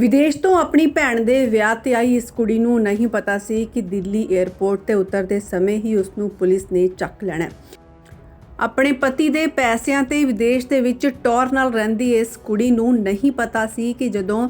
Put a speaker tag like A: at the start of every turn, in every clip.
A: ਵਿਦੇਸ਼ ਤੋਂ ਆਪਣੀ ਭੈਣ ਦੇ ਵਿਆਹ ਤੇ ਆਈ ਇਸ ਕੁੜੀ ਨੂੰ ਨਹੀਂ ਪਤਾ ਸੀ ਕਿ ਦਿੱਲੀ 에ਅਰਪੋਰਟ ਤੇ ਉਤਰਦੇ ਸਮੇਂ ਹੀ ਉਸ ਨੂੰ ਪੁਲਿਸ ਨੇ ਚੱਕ ਲੈਣਾ ਆਪਣੇ ਪਤੀ ਦੇ ਪੈਸਿਆਂ ਤੇ ਵਿਦੇਸ਼ ਦੇ ਵਿੱਚ ਟੌਰ ਨਾਲ ਰਹਿੰਦੀ ਇਸ ਕੁੜੀ ਨੂੰ ਨਹੀਂ ਪਤਾ ਸੀ ਕਿ ਜਦੋਂ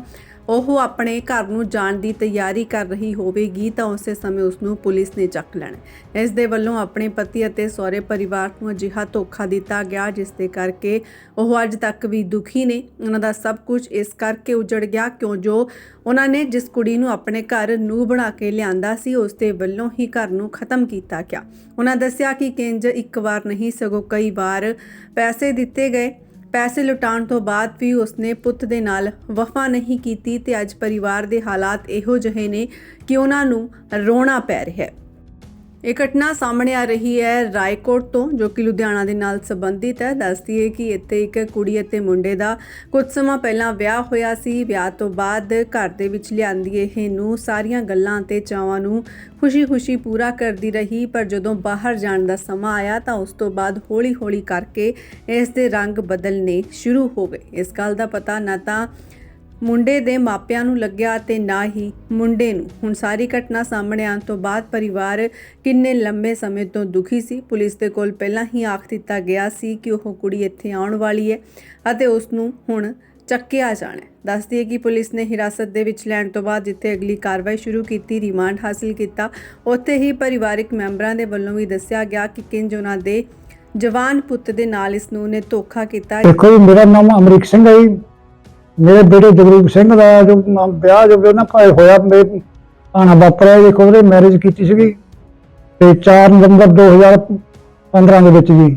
A: ਉਹ ਆਪਣੇ ਘਰ ਨੂੰ ਜਾਣ ਦੀ ਤਿਆਰੀ ਕਰ ਰਹੀ ਹੋਵੇਗੀ ਤਾਂ ਉਸੇ ਸਮੇਂ ਉਸ ਨੂੰ ਪੁਲਿਸ ਨੇ ਚੱਕ ਲੈਣਾ ਇਸ ਦੇ ਵੱਲੋਂ ਆਪਣੇ ਪਤੀ ਅਤੇ ਸਹੁਰੇ ਪਰਿਵਾਰ ਨੂੰ ਅਜਿਹਾ ਧੋਖਾ ਦਿੱਤਾ ਗਿਆ, ਜਿਸ ਦੇ ਕਰਕੇ ਉਹ ਅੱਜ ਤੱਕ ਵੀ ਦੁਖੀ ਨੇ। ਉਹਨਾਂ ਦਾ ਸਭ ਕੁਝ ਇਸ ਕਰਕੇ ਉਜੜ ਗਿਆ, ਕਿਉਂ ਜੋ ਉਹਨਾਂ ਨੇ ਜਿਸ ਕੁੜੀ ਨੂੰ ਆਪਣੇ ਘਰ ਨੂੰ ਬਣਾ ਕੇ ਲਿਆਂਦਾ ਸੀ, ਉਸ ਦੇ ਵੱਲੋਂ ਹੀ ਘਰ ਨੂੰ ਖਤਮ ਕੀਤਾ ਗਿਆ। ਉਹਨਾਂ ਦੱਸਿਆ ਕਿ ਕਿੰਜ ਇੱਕ ਵਾਰ ਨਹੀਂ, ਸਗੋਂ ਕਈ ਵਾਰ ਪੈਸੇ ਦਿੱਤੇ ਗਏ। ਪੈਸੇ ਲੁਟਾਉਣ ਤੋਂ ਬਾਅਦ ਵੀ ਉਸਨੇ ਪੁੱਤ ਦੇ ਨਾਲ ਵਫਾ ਨਹੀਂ ਕੀਤੀ ਤੇ ਅੱਜ ਪਰਿਵਾਰ ਦੇ ਹਾਲਾਤ ਇਹੋ ਜਿਹੇ ਨੇ ਕਿ ਉਹਨਾਂ ਨੂੰ ਰੋਣਾ ਪੈ ਰਿਹਾ ਹੈ। ਇਹ ਘਟਨਾ ਸਾਹਮਣੇ ਆ ਰਹੀ ਹੈ ਰਾਏਕੋਟ ਤੋਂ, ਜੋ ਕਿ ਲੁਧਿਆਣਾ ਦੇ ਨਾਲ ਸੰਬੰਧਿਤ ਹੈ। ਦੱਸਦੀ ਹੈ ਕਿ ਇੱਥੇ ਇੱਕ ਕੁੜੀ ਅਤੇ ਮੁੰਡੇ ਦਾ ਕੁਝ ਸਮਾਂ ਪਹਿਲਾਂ ਵਿਆਹ ਹੋਇਆ ਸੀ। ਵਿਆਹ ਤੋਂ ਬਾਅਦ ਘਰ ਦੇ ਵਿੱਚ ਲਿਆਂਦੀ ਇਹ ਨੂੰ ਸਾਰੀਆਂ ਗੱਲਾਂ ਤੇ ਚਾਵਾਂ ਨੂੰ ਖੁਸ਼ੀ-ਖੁਸ਼ੀ ਪੂਰਾ ਕਰਦੀ ਰਹੀ। ਪਰ ਜਦੋਂ ਬਾਹਰ ਜਾਣ ਦਾ ਸਮਾਂ ਆਇਆ ਤਾਂ ਉਸ ਤੋਂ ਬਾਅਦ ਹੌਲੀ-ਹੌਲੀ ਕਰਕੇ ਇਸ ਦੇ ਰੰਗ ਬਦਲਨੇ ਸ਼ੁਰੂ ਹੋ ਗਏ। ਇਸ ਗੱਲ ਦਾ ਪਤਾ ਨਾ ਤਾਂ ਮੁੰਡੇ ਦੇ ਮਾਪਿਆਂ ਨੂੰ ਲੱਗਿਆ ਤੇ ਨਾ ਹੀ ਮੁੰਡੇ ਨੂੰ। ਹੁਣ ਸਾਰੀ ਘਟਨਾ ਸਾਹਮਣੇ ਆਉਣ ਤੋਂ ਬਾਅਦ ਪਰਿਵਾਰ ਕਿੰਨੇ ਲੰਬੇ ਸਮੇਂ ਤੋਂ ਦੁਖੀ ਸੀ। ਪੁਲਿਸ ਦੇ ਕੋਲ ਪਹਿਲਾਂ ਹੀ ਆਖ ਦਿੱਤਾ ਗਿਆ ਸੀ ਕਿ ਉਹ ਕੁੜੀ ਇੱਥੇ ਆਉਣ ਵਾਲੀ ਹੈ ਅਤੇ ਉਸ ਨੂੰ ਹੁਣ ਚੱਕਿਆ ਜਾਣਾ ਹੈ। ਕਿ ਪੁਲਿਸ ਨੇ ਹਿਰਾਸਤ ਦੇ ਵਿੱਚ ਲੈਣ ਤੋਂ ਬਾਅਦ ਜਿੱਥੇ ਅਗਲੀ ਕਾਰਵਾਈ ਸ਼ੁਰੂ ਕੀਤੀ, ਰਿਮਾਂਡ ਹਾਸਲ ਕੀਤਾ, ਉੱਥੇ ਹੀ ਪਰਿਵਾਰਕ ਮੈਂਬਰਾਂ ਦੇ ਵੱਲੋਂ ਵੀ ਦੱਸਿਆ ਗਿਆ ਕਿ ਕਿੰਜ ਉਹਨਾਂ ਦੇ ਜਵਾਨ ਪੁੱਤ ਦੇ ਨਾਲ ਇਸ ਨੂੰ ਨੇ ਧੋਖਾ ਕੀਤਾ।
B: ਦੇਖੋ ਮੇਰਾ ਨਾਮ ਅਮਰੀਕ ਸਿੰਘ ਹੈ ਮੇਰੇ ਬੇਟੇ ਜਗਰੂਪ ਸਿੰਘ ਦਾ ਜੋ ਨਾਮ ਵਿਆਹ ਜੋ ਉਹਨਾਂ ਭਾਈ ਹੋਇਆ, ਮੇਰੇ ਆਣਾ ਵਾਪਰਿਆ ਦੇਖੋ ਉਹਦੇ ਮੈਰਿਜ ਕੀਤੀ ਸੀਗੀ, ਤੇ 4 ਨਵੰਬਰ 2015 ਦੇ ਵਿੱਚ ਜੀ।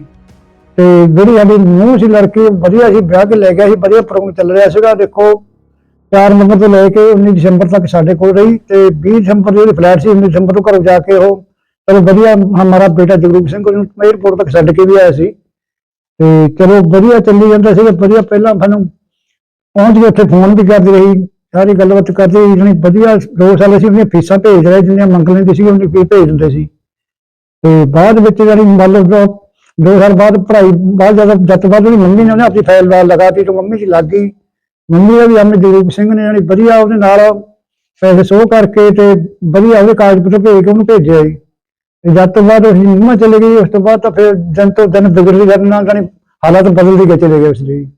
B: ਤੇ ਜਿਹੜੀ ਸਾਡੀ ਨੂੰਹ ਸੀ, ਲੜਕੀ ਵਧੀਆ ਸੀ, ਵਿਆਹ ਕੇ ਲੈ ਗਿਆ ਸੀ, ਵਧੀਆ ਪ੍ਰੋਗਰਾਮ ਚੱਲ ਰਿਹਾ ਸੀਗਾ। ਦੇਖੋ 4 ਨਵੰਬਰ ਤੋਂ ਲੈ ਕੇ 19 ਦਸੰਬਰ ਤੱਕ ਸਾਡੇ ਕੋਲ ਰਹੀ, ਤੇ 20 ਦਸੰਬਰ ਜਿਹੜੀ ਫਲੈਟ ਸੀ 19 ਦਸੰਬਰ ਤੋਂ ਘਰੋਂ ਜਾ ਕੇ ਉਹ ਚਲੋ ਵਧੀਆ ਹਮਾਰਾ ਬੇਟਾ ਜਗਰੂਪ ਸਿੰਘ ਨੂੰ 에ਅਰਪੋਰਟ ਤੱਕ ਛੱਡ ਕੇ ਵੀ ਆਇਆ ਸੀ। ਤੇ ਚਲੋ ਵਧੀਆ ਚੱਲੀ ਜਾਂਦਾ ਸੀਗਾ ਵਧੀਆ ਪਹਿਲਾਂ ਸਾਨੂੰ ਪਹੁੰਚ ਕੇ ਉੱਥੇ ਫੋਨ ਵੀ ਕਰਦੀ ਰਹੀ, ਸਾਰੀ ਗੱਲਬਾਤ ਕਰਦੀ ਰਹੀ ਵਧੀਆ ਦੋ ਸਾਲ ਅਸੀਂ ਉਹਦੀਆਂ ਫੀਸਾਂ ਭੇਜ ਰਹੇ, ਜਿੰਨੀਆਂ ਮੰਗ ਲੈਂਦੇ ਸੀ, ਉਹਨੀ ਫੀਸ ਭੇਜ ਦਿੰਦੇ ਸੀ। ਤੇ ਬਾਅਦ ਵਿੱਚ ਜਾਣੀ ਮੰਨ ਲਓ, ਦੋ- ਸਾਲ ਬਾਅਦ ਪੜ੍ਹਾਈ, ਬਾਅਦ ਜਦ ਜਦ ਬਾਅਦ ਉਹਦੀ ਮੰਮੀ ਨੇ ਉਹਨੇ ਆਪਣੀ ਫਾਈਲ ਬਾਹਰ ਲਗਾਤੀ, ਤੇ ਮੰਮੀ ਜੀ ਲੱਗ ਗਈ। ਮੰਮੀ ਦਾ ਵੀ ਆਪਣੇ ਜਗਰੂਪ ਸਿੰਘ ਨੇ ਜਾਣੀ ਵਧੀਆ ਉਹਦੇ ਨਾਲ ਪੈਸੇ ਸੋਹ ਕਰਕੇ ਤੇ ਵਧੀਆ ਉਹਦੇ ਕਾਗਜ਼ ਪੱਤਰ ਭੇਜ ਕੇ ਉਹਨੂੰ ਭੇਜਿਆ ਜੀ। ਤੇ ਜਦ ਤੋਂ ਬਾਅਦ ਉਹ ਹਿੰਮਾ ਚਲੇ ਗਈ, ਉਸ ਤੋਂ ਬਾਅਦ ਤਾਂ ਫਿਰ ਦਿਨ ਤੋਂ ਦਿਨ ਵਿਗੜਦੀ ਜਾਂਦੇ ਨਾਲ, ਜਾਣੀ ਹਾਲਾਤ ਬਦਲਦੇ ਗਏ, ਚਲੇ ਗਏ ਉਸ ਦੀ।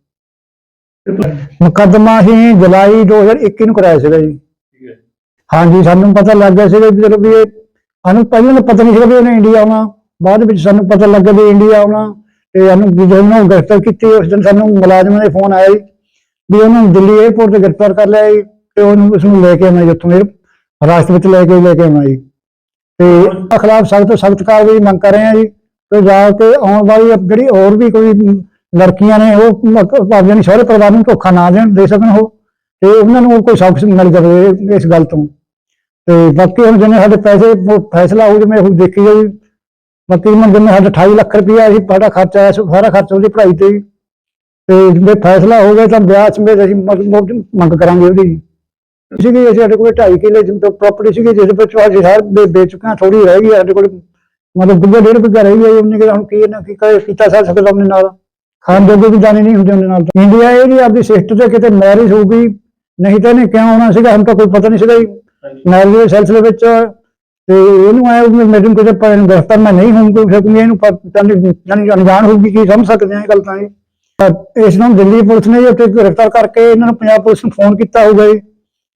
B: ਮੁਕੱਦਮਾ ਅਸੀਂ ਜੁਲਾਈ 2021 ਨੂੰ ਕਰਾਇਆ ਸੀਗਾ ਜੀ। ਹਾਂਜੀ ਸਾਨੂੰ ਪਤਾ ਲੱਗ ਗਿਆ ਸੀਗਾ ਵੀ ਚਲੋ ਵੀ ਇਹ ਸਾਨੂੰ ਪਹਿਲਾਂ ਤਾਂ ਪਤਾ ਨਹੀਂ ਸੀਗਾ ਵੀ ਉਹਨੇ ਇੰਡੀਆ ਆਉਣਾ। ਬਾਅਦ ਵਿੱਚ ਸਾਨੂੰ ਪਤਾ ਲੱਗਾ ਵੀ ਇੰਡੀਆ ਆਉਣਾ ਤੇ ਸਾਨੂੰ ਜਦੋਂ ਉਹਨੂੰ ਗ੍ਰਿਫਤਾਰ ਕੀਤੀ ਉਸ ਦਿਨ ਸਾਨੂੰ ਮੁਲਾਜ਼ਮਾਂ ਦੇ ਫੋਨ ਆਇਆ ਜੀ ਵੀ ਉਹਨੂੰ ਦਿੱਲੀ 에ਅਰਪੋਰਟ ਤੇ ਗ੍ਰਿਫਤਾਰ ਕਰ ਲਿਆ ਜੀ ਤੇ ਉਹਨੂੰ ਉਸ ਨੂੰ ਲੈ ਕੇ ਆਉਣਾ ਜੀ ਉੱਥੋਂ ਇਹ ਰਾਸਤੇ ਵਿੱਚ ਲੈ ਕੇ ਲੈ ਕੇ ਆਉਣਾ ਜੀ। ਤੇ ਖਿਲਾਫ ਸਖਤ ਤੋਂ ਸਖਤ ਕਾਰਵਾਈ ਮੰਗ ਕਰ ਰਹੇ ਹਾਂ ਜੀ। ਤੇ ਜਾ ਕੇ ਆਉਣ ਵਾਲੀ ਜਿਹੜੀ ਹੋਰ ਵੀ ਕੋਈ ਲੜਕੀਆਂ ਨੇ ਉਹ ਮ- ਭਾਵੇਂ ਨਹੀਂ ਪਰਿਵਾਰ ਨੂੰ ਧੋਖਾ ਨਾ ਦੇਣ, ਦੇ ਸਕਣ ਉਹ, ਤੇ ਉਹਨਾਂ ਨੂੰ ਕੋਈ ਸਬਕ ਮਿਲ ਜਾਵੇ ਇਸ ਗੱਲ ਤੋਂ। ਤੇ ਬਾਕੀ ਹੁਣ ਜਿਵੇਂ ਸਾਡੇ ਪੈਸੇ ਫੈਸਲਾ ਹੋ ਜਿਵੇਂ ਹੁਣ ਦੇਖੀ ਜਾਈ ਬਾਕੀ ਹੁਣ ਜਿਵੇਂ ਸਾਡਾ 28 ਲੱਖ ਰੁਪਇਆ ਅਸੀਂ ਸਾਡਾ ਖਰਚਾ ਆਇਆ, ਸਾਰਾ ਖਰਚਾ ਉਹਦੀ ਪੜ੍ਹਾਈ ਤੇ ਤੇ ਜੇ ਫੈਸਲਾ ਹੋ ਗਿਆ ਤਾਂ ਵਿਆਹ ਸਮੇਤ ਅਸੀਂ ਮੰਗ ਕਰਾਂਗੇ ਉਹਦੀ। ਸੀਗੀ ਅਸੀਂ ਸਾਡੇ ਕੋਲ 2.5 ਕਿੱਲੇ ਪ੍ਰਾਪਰਟੀ ਸੀਗੀ ਜਿਸ ਵਿੱਚ ਅਸੀਂ ਸਾਰ ਵੇਚ ਚੁੱਕੇ ਹਾਂ ਥੋੜੀ ਰਹਿ ਗਈ ਸਾਡੇ ਕੋਲ। ਮਤਲਬ ਬਿੱਗਾ ਡੇਢ ਬਿੱਗਾ ਰਹਿ ਗਈ ਹੈ ਉਹਨੇ ਕਿ ਹੁਣ ਕੀ ਇਹਨਾਂ ਕੀ ਕਰੇ ਕੀਤਾ ਸਾ ਸਕਦਾ ਆਪਣੇ ਨਾਲ। ਖਾਣ ਜੋਗੇ ਵੀ ਜਾਣੇ ਨਹੀਂ ਹੁੰਦੇ ਉਹਦੇ ਨਾਲ ਇੰਡੀਆ ਇਹ ਜੀ ਆਪਦੀ ਸਿਸਟਰ ਤੇ ਕਿਤੇ ਮੈਰਿਜ ਹੋਊਗੀ ਨਹੀਂ ਤਾਂ ਇਹਨੇ ਕਿਉਂ ਆਉਣਾ ਸੀਗਾ? ਤਾਂ ਕੋਈ ਪਤਾ ਨਹੀਂ ਸੀਗਾ ਮੈਰਿਜ ਦੇ ਸਿਲਸਿਲੇ ਵਿੱਚ ਤੇ ਇਹਨੂੰ ਆਇਆ ਵੀ ਮੇਰੇ ਨੂੰ ਕਿਤੇ ਪਰ ਗ੍ਰਿਫਤਾਰ ਮੈਂ ਨਹੀਂ ਫਿਰ ਕੋਈ ਇਹਨੂੰ ਪਤਾ ਨਹੀਂ ਜਾਣੀ ਅਣਜਾਣ ਹੋਊਗੀ ਕੀ ਸਮਝ ਸਕਦੇ ਆ ਇਹ ਗੱਲ ਤਾਂ ਇਹ ਇਸ ਨੂੰ ਦਿੱਲੀ ਪੁਲਿਸ ਨੇ ਉੱਥੇ ਗ੍ਰਿਫਤਾਰ ਕਰਕੇ ਇਹਨਾਂ ਨੂੰ ਪੰਜਾਬ ਪੁਲਿਸ ਨੂੰ ਫੋਨ ਕੀਤਾ ਹੋਊਗਾ ਜੀ।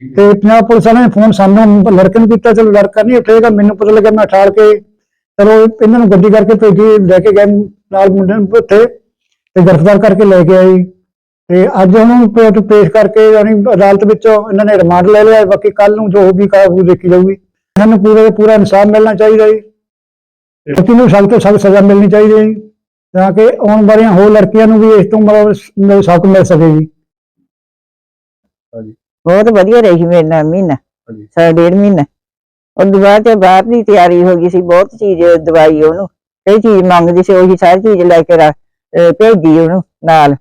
B: ਤੇ ਪੰਜਾਬ ਪੁਲਿਸ ਵਾਲਿਆਂ ਨੇ ਫੋਨ ਸਾਨੂੰ ਲੜਕੇ ਨੂੰ ਕੀਤਾ ਚਲੋ ਲੜਕਾ ਨਹੀਂ ਉੱਠੇਗਾ ਮੈਨੂੰ ਪਤਾ ਲੱਗਾ ਮੈਂ ਠਾਲ ਕੇ ਚਲੋ ਇਹਨਾਂ ਨੂੰ ਗੱਡੀ ਕਰਕੇ ਭੇਜੀ ਲੈ ਕੇ ਗਏ ਨਾਲ ਮੁੰਡੇ ਨੂੰ ਉੱਥੇ। ਤੇ ਗ੍ਰਿਫਤਾਰ ਕਰਕੇ ਲੈ ਕੇ ਆਏ। ਤੇ ਅੱਜ ਉਹਨੂੰ ਕੋਰਟ ਪੇਸ਼ ਕਰਕੇ ਯਾਨੀ ਅਦਾਲਤ ਵਿੱਚ ਇਹਨਾਂ ਨੇ ਰਿਮਾਂਡ ਲੈ ਲਿਆ। ਬਾਕੀ ਕੱਲ ਨੂੰ ਜੋ ਵੀ ਕਾਬੂ ਦੇਖੀ ਜਾਊਗੀ। ਸਾਨੂੰ ਪੂਰੇ ਪੂਰਾ ਇਨਸਾਫ ਮਿਲਣਾ ਚਾਹੀਦਾ ਜੀ। ਬਾਕੀ ਨੂੰ ਸਖਤ ਤੋਂ ਸਖਤ ਸਜ਼ਾ ਮਿਲਣੀ ਚਾਹੀਦੀ ਹੈ ਤਾਂ ਕਿ ਆਉਣ ਵਾਲੀਆਂ ਹੋਰ ਲੜਕੀਆਂ ਨੂੰ ਵੀ ਇਸ ਤੋਂ ਮਤਲਬ ਸਬਕ ਮਿਲ ਸਕੇ ਜੀ।
C: ਬਹੁਤ ਵਧੀਆ ਰਹੀ ਮੇਰੇ ਨਾਲ ਮਹੀਨਾ। ਸਾਡਾ ਡੇਢ ਮਹੀਨਾ। ਉਹ ਬਾਅਦ ਤੇ ਬਾਹਰ ਦੀ ਤਿਆਰੀ ਹੋ ਗਈ ਸੀ। ਬਹੁਤ ਚੀਜ਼ ਦਵਾਈ ਉਹਨੂੰ। ਕਈ ਚੀਜ਼ ਮੰਗਦੀ ਸੀ। ਉਹੀ ਸਾਰੀ ਚੀਜ਼ ਲੈ ਕੇ ਰਾ- ਅਹ ਭੇਜੀ ਉਹਨੂੰ ਨਾਲ।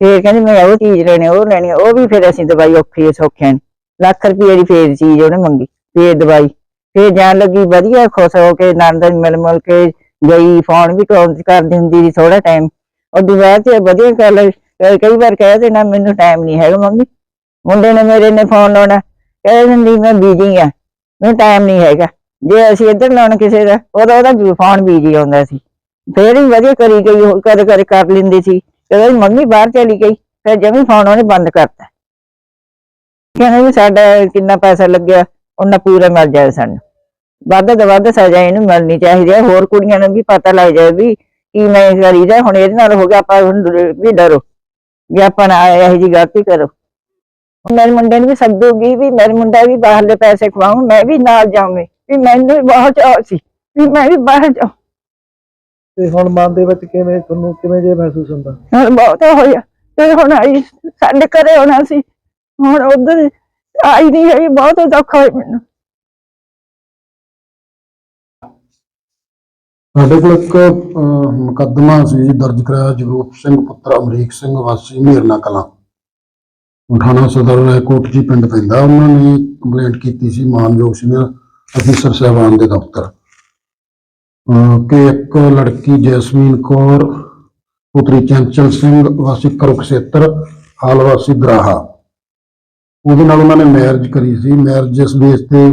C: ਫੇਰ ਕਹਿੰਦੀ ਮੈਂ ਉਹ ਚੀਜ਼ ਲੈਣੀ, ਉਹ ਲੈਣੀ, ਉਹ ਵੀ ਫਿਰ ਅਸੀਂ ਦਵਾਈ ਔਖੀ ਸੌਖਿਆਂ ਨੇ ਲੱਖ ਰੁਪਏ ਦੀ ਫੇਰ ਚੀਜ਼ ਉਹਨੇ ਮੰਗੀ, ਫੇਰ ਦਵਾਈ। ਫੇਰ ਜਾਣ ਲੱਗੀ ਵਧੀਆ ਖੁਸ਼ ਹੋ ਕੇ, ਨੰਦ ਮਿਲ ਮਿਲ ਕੇ ਗਈ, ਫੋਨ ਵੀ ਕਾਲ ਕਰਦੀ ਹੁੰਦੀ ਸੀ ਥੋੜਾ ਟਾਈਮ ਉਹ ਬਾਅਦ ਤੇ ਵਧੀਆ ਗੱਲ ਕਈ ਵਾਰ ਕਹਿ ਦੇਣਾ, ਮੈਨੂੰ ਟਾਈਮ ਨਹੀਂ ਹੈਗਾ ਮੰਮੀ। ਮੁੰਡੇ ਨੇ ਮੇਰੇ ਨੇ ਫੋਨ ਲਾਉਣਾ। ਕਹਿ ਦਿੰਦੀ, ਮੈਂ ਬੀਜੀ ਆ, ਮੈਨੂੰ ਟਾਈਮ ਨਹੀਂ ਹੈਗਾ। ਜੇ ਅਸੀਂ ਇੱਧਰ ਲਾਉਣ ਕਿਸੇ ਦਾ, ਉਹਦਾ ਉਹਦਾ ਫੋਨ ਬੀਜੀ ਆਉਂਦਾ ਸੀ। ਫੇਰ ਵੀ ਵਧੀਆ ਕਰੀ ਗਈ ਉਹ ਕਦੇ ਕਦੇ ਕਰ ਲੈਂਦੀ ਸੀ। ਕਦੇ ਮੰਮੀ ਬਾਹਰ ਚਲੀ ਗਈ, ਫਿਰ ਜਮੀ ਫੋਨ ਉਹਨੇ ਬੰਦ ਕਰਤਾ। ਕਹਿੰਦੇ ਵੀ ਸਾਡਾ ਕਿੰਨਾ ਪੈਸਾ ਲੱਗਿਆ ਉਹਨਾਂ ਪੂਰਾ ਮਿਲ ਜਾਏ ਸਾਨੂੰ। ਵੱਧ ਤੋਂ ਵੱਧ ਸਜ਼ਾ ਇਹਨੂੰ ਮਿਲਣੀ ਚਾਹੀਦੀ ਹੈ। ਹੋਰ ਕੁੜੀਆਂ ਨੂੰ ਵੀ ਪਤਾ ਲੱਗ ਜਾਏ ਵੀ ਕੀ ਮੈਂ ਕਰੀਦਾ, ਹੁਣ ਇਹਦੇ ਨਾਲ ਹੋ ਗਿਆ, ਆਪਾਂ ਹੁਣ ਵੀ ਡਰੋ। ਵੀ ਆਪਾਂ ਨਾ ਇਹੋ ਜੀ ਗਲਤੀ ਕਰੋ। ਮੇਰੇ ਮੁੰਡੇ ਨੂੰ ਵੀ ਸੱਦੂਗੀ ਵੀ ਮੇਰੇ ਮੁੰਡਾ ਵੀ ਬਾਹਰਲੇ ਪੈਸੇ ਖਵਾਉਂ ਮੈਂ ਵੀ ਨਾਲ ਜਾਵਾਂ ਵੀ ਮੈਨੂੰ ਵੀ ਬਹੁਤ ਚਾਅ ਸੀ। ਵੀ ਮੈਂ ਵੀ ਬਾਹਰ ਜਾ
D: ਤੇ ਹੁਣ ਮਨ ਦੇ ਵਿੱਚ ਕਿਵੇਂ ਤੁਹਾਨੂੰ ਕਿਵੇਂ ਜੇ ਮਹਿਸੂਸ ਹੁੰਦਾ?
C: ਹੁਣ ਬਹੁਤ ਹੋਇਆ ਤੇ ਹੁਣ ਆਈ ਸਾਡੇ ਘਰੇ ਆਉਣਾ ਸੀ। ਹੁਣ ਉਧਰ ਆਈ ਨਹੀਂ ਹੈਗੀ ਬਹੁਤ ਦੁੱਖ ਹੋਇਆ ਮੈਨੂੰ।
E: ਸਾਡੇ ਕੋਲ ਇੱਕ ਮੁਕੱਦਮਾ ਸੀ ਜੀ ਦਰਜ ਕਰਾਇਆ ਜਗਰੂਪ ਸਿੰਘ ਪੁੱਤਰ ਅਮਰੀਕ ਸਿੰਘ ਵਾਸੀ ਮੀਰਨਾ ਕਲਾਂ। ਥਾਣਾ ਸਦਰ ਰਾਏਕੋਟ ਜੀ ਪਿੰਡ ਪੈਂਦਾ। ਉਹਨਾਂ ਨੇ ਕੰਪਲੇਂਟ ਕੀਤੀ ਸੀ ਮਾਨਯੋਗ ਸੀਨੀਅਰ ਅਫੀਸਰ ਸਾਹਿਬਾਨ ਦੇ ਦਫ਼ਤਰ। ਕਿ ਇੱਕ ਲੜਕੀ ਜੈਸਮੀਨ ਕੌਰ, ਪੁੱਤਰੀ ਚੰਚਲ ਸਿੰਘ, ਵਾਸੀ ਕਰੁਕਸ਼ੇਤਰ, ਹਾਲ ਵਾਸੀ ਦਰਾਹਾ ਉਹਦੇ ਨਾਲ ਉਹਨਾਂ ਨੇ ਮੈਰਿਜ ਕਰੀ ਸੀ। ਮੈਰਿਜ ਇਸ ਬੇਸ ਤੇ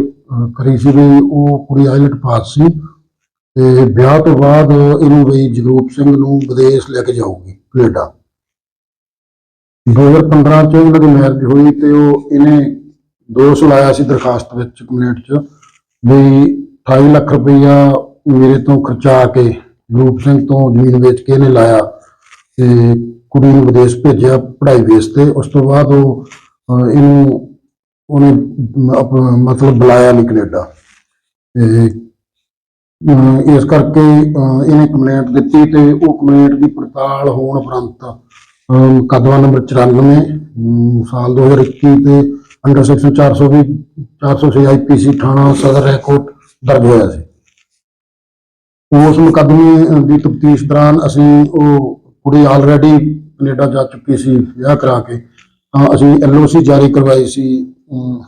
E: ਕਰੀ ਸੀ ਵੀ ਉਹ ਕੁੜੀ ਆਇਲਟ ਪਾਸ ਸੀ ਤੇ ਵਿਆਹ ਤੋਂ ਬਾਅਦ ਇਹਨੂੰ ਬਈ ਜਗਰੂਪ ਸਿੰਘ ਨੂੰ ਵਿਦੇਸ਼ ਲੈ ਕੇ ਜਾਊਗੀ, ਕੈਨੇਡਾ। 2015 ਚ ਇਹਨਾਂ ਦੀ ਮੈਰਿਜ ਹੋਈ ਤੇ ਉਹ ਇਹਨੇ ਦੋਸ਼ ਲਾਇਆ ਸੀ ਦਰਖਾਸਤ ਵਿੱਚ ਕੰਪਲੇਂਟ ਚ ਵੀ 28 ਲੱਖ ਰੁਪਈਆ ਮੇਰੇ ਤੋਂ ਖਰਚਾ ਕੇ ਰੂਪ ਸਿੰਘ ਤੋਂ ਜ਼ਮੀਨ ਵੇਚ ਕੇ ਇਹਨੇ ਲਾਇਆ ਤੇ ਕੁੜੀ ਨੂੰ ਵਿਦੇਸ਼ ਭੇਜਿਆ ਪੜ੍ਹਾਈ ਬੇਸ ਤੇ। ਉਸ ਤੋਂ ਬਾਅਦ ਉਹ ਅਹ, ਇਹਨੂੰ ਉਹਨੇ ਮ- ਮਤਲਬ ਬੁਲਾਇਆ ਨਹੀਂ ਕੈਨੇਡਾ। ਤੇ ਅਹ ਇਸ ਕਰਕੇ ਅਹ ਇਹਨੇ ਕੰਪਲੇਂਟ ਦਿੱਤੀ ਤੇ ਉਹ ਕੰਪਲੇਂਟ ਦੀ ਪੜਤਾਲ ਹੋਣ ਉਪਰੰਤ ਅਹ ਮੁਕੱਦਮਾ ਨੰਬਰ 94 ਅਮ ਸਾਲ 2021 ਤੇ ਅੰਡਰ ਸੈਕਸ਼ਨ 420 406 ਆਈਪੀਸੀ ਥਾਣਾ ਸਦਰ ਰੈਕੋਰਡ ਦਰਜ ਹੋਇਆ ਸੀ। ਉਸ ਮੁਕੱਦਮੇ ਦੀ ਤਫਤੀਸ਼ ਦੌਰਾਨ ਅਸੀਂ ਉਹ ਕੁੜੀ ਆਲਰੇਡੀ ਕੈਨੇਡਾ ਜਾ ਚੁੱਕੀ ਸੀ ਵਿਆਹ ਕਰਾ ਕੇ। ਤਾਂ ਅਸੀਂ ਐਲਓਸੀ ਜਾਰੀ ਕਰਵਾਈ ਸੀ ਅਮ,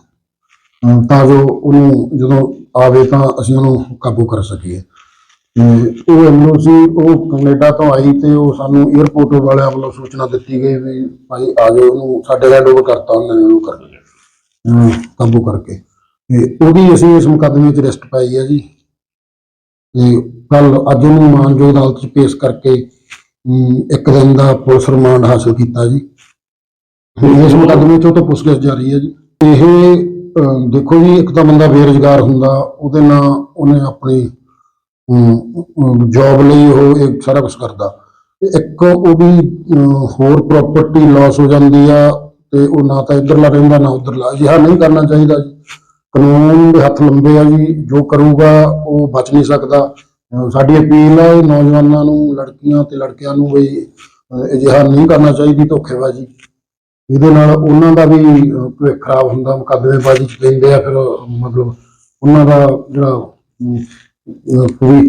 E: ਤਾਂ ਜੋ ਉਹਨੂੰ ਜਦੋਂ ਆਵੇ ਤਾਂ ਅਸੀਂ ਉਹਨੂੰ ਕਾਬੂ ਕਰ ਸਕੀਏ। ਤੇ ਉਹ ਐਮਓਸੀ ਉਹ ਕੈਨੇਡਾ ਤੋਂ ਆਈ ਤੇ ਉਹ ਸਾਨੂੰ 에어ਪੋਰਟ ਵਾਲਿਆਂ ਵੱਲੋਂ ਸੂਚਨਾ ਦਿੱਤੀ ਗਈ ਵੀ ਭਾਈ ਆ ਜਾਓ ਉਹਨੂੰ ਸਾਡੇ ਹੈਂਡਓਵਰ ਕਰਤਾ ਉਹਨਾਂ ਨੇ ਉਹਨੂੰ ਕਰ ਅਮ, ਕਾਬੂ ਕਰਕੇ। ਤੇ ਉਹਦੀ ਅਸੀਂ ਇਸ ਮੁਕੱਦਮੇ 'ਚ ਰਿਸਟ ਪਾਈ ਹੈ ਜੀ। ਤੇ ਕੱਲ ਅੱਜ ਉਹਨੂੰ ਮਾਨਯੋਗ ਅਦਾਲਤ 'ਚ ਪੇਸ਼ ਕਰਕੇ ਇੱਕ ਦਿਨ ਦਾ ਪੁਲਿਸ ਰਿਮਾਂਡ ਹਾਸਲ ਕੀਤਾ ਜੀ। ਇਸ ਮੁਕੱਦਮੇ 'ਚ ਉਹ ਤੋਂ ਪੁੱਛਗਿੱਛ ਜਾਰੀ ਹੈ ਜੀ। ਇਹ ਦੇਖੋ ਜੀ ਇੱਕ ਤਾਂ ਬੰਦਾ ਬੇਰੁਜ਼ਗਾਰ ਹੁੰਦਾ ਉਹਦੇ ਨਾਲ ਉਹਨੇ ਆਪਣੀ ਜੌਬ ਲਈ ਉਹ ਇਹ ਸਾਰਾ ਕੁਝ ਕਰਦਾ। ਇੱਕ ਉਹਦੀ ਅਹ, ਹੋਰ ਪ੍ਰਾਪਰਟੀ ਲਾਸ ਹੋ ਜਾਂਦੀ ਆ ਤੇ ਉਹ ਨਾ ਤਾਂ ਇੱਧਰਲਾ ਰਹਿੰਦਾ ਨਾ ਉਧਰਲਾ। ਅਜਿਹਾ ਨਹੀਂ ਕਰਨਾ ਚਾਹੀਦਾ ਜੀ। ਕਾਨੂੰਨ ਦੇ ਹੱਥ ਲੰਬੇ ਆ ਜੀ। ਜੋ ਕਰੂਗਾ ਉਹ ਬਚ ਨਹੀਂ ਸਕਦਾ। ਸਾਡੀ ਅਪੀਲ ਹੈ ਨੌਜਵਾਨਾਂ ਨੂੰ, ਲੜਕੀਆਂ ਤੇ ਲੜਕਿਆਂ ਨੂੰ ਵੀ ਅਜਿਹਾ ਨਹੀਂ ਕਰਨਾ ਚਾਹੀਦੀ ਧੋਖੇਬਾਜ਼ੀ। ਇਹਦੇ ਨਾਲ ਉਹਨਾਂ ਦਾ ਵੀ ਭਵਿੱਖ ਖਰਾਬ ਹੁੰਦਾ, ਮੁਕੱਦਮੇਬਾਜ਼ੀ ਚ ਪੈਂਦੇ ਆ, ਫਿਰ ਮਤਲਬ ਉਹਨਾਂ ਦਾ ਜਿਹੜਾ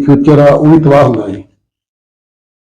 E: ਫਿਊਚਰ ਆ, ਉਹ ਵੀ ਤਬਾਹ ਹੁੰਦਾ ਜੀ।